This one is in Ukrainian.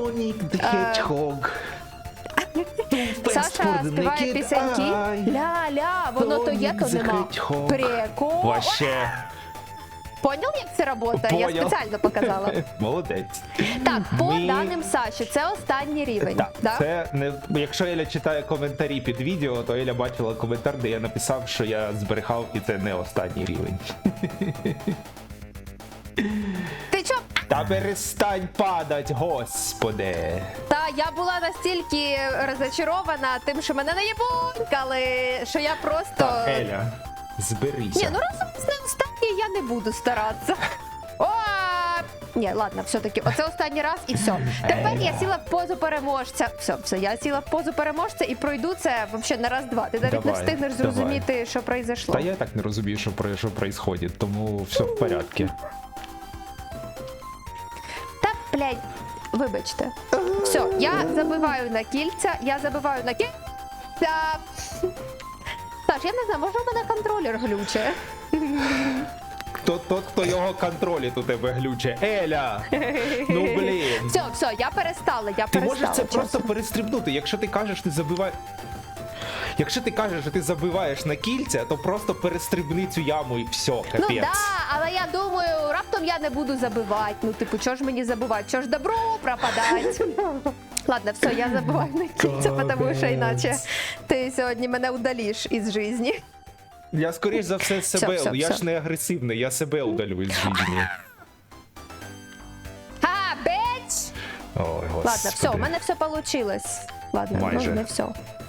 Sonic the Hedgehog. Саша співає пісеньки. Ля-ля, воно то є, то нема. Прикол. Вообще. Поняв, як це працює? Я спеціально показала. Молодець. Так, по Ми- даним Саші, це останній рівень. Так, да? це не якщо Еля читає коментарі під відео, то Еля бачила коментар, де я написав, що я зберігав, і це не останній рівень. Ти? Та перестань падать, господи. Та я була настільки розочарована тим, що мене не їбунькали, що я просто. Так, Еля, зберися. Ні, ну разом з не останнє я не буду старатися. О! Ні, ладно, все-таки, оце останній раз і все. Тепер я сіла в позу переможця. Все, все, я сіла в позу переможця і пройду це взагалі на раз-два. Ти навіть не Давай, встигнеш давай. зрозуміти, що произошло. Та я так не розумію, що про що происходит, тому все в порядку. Блядь, вибачте. Все, я забиваю на кільця, я забиваю на кільця. Саш, я не знаю, може у мене контролер глюче. Хто тот, хто його контролить у тебе глюче? Еля! Ну блін. Все, все, я перестала, я Ти можеш це чесно. просто перестрибнути. Якщо ти кажеш, ти забиваєш. Якщо ти кажеш, що ти забиваєш на кільця, то просто перестрибни цю яму і все, капець. Ну да, але я думаю, раптом я не буду забивати. Ну, типу, чого ж мені забивати? Чого ж добро пропадать? Ладно, все, я забиваю на кільця, тому що іначе ти сьогодні мене удаліш із житті. Я скоріш за все себе, все, я все. ж не агресивний, я себе удалю із житті. Ха! Ой, господи. Ладно, все, у мене все вийшло. Ладно, Майже. ну не все.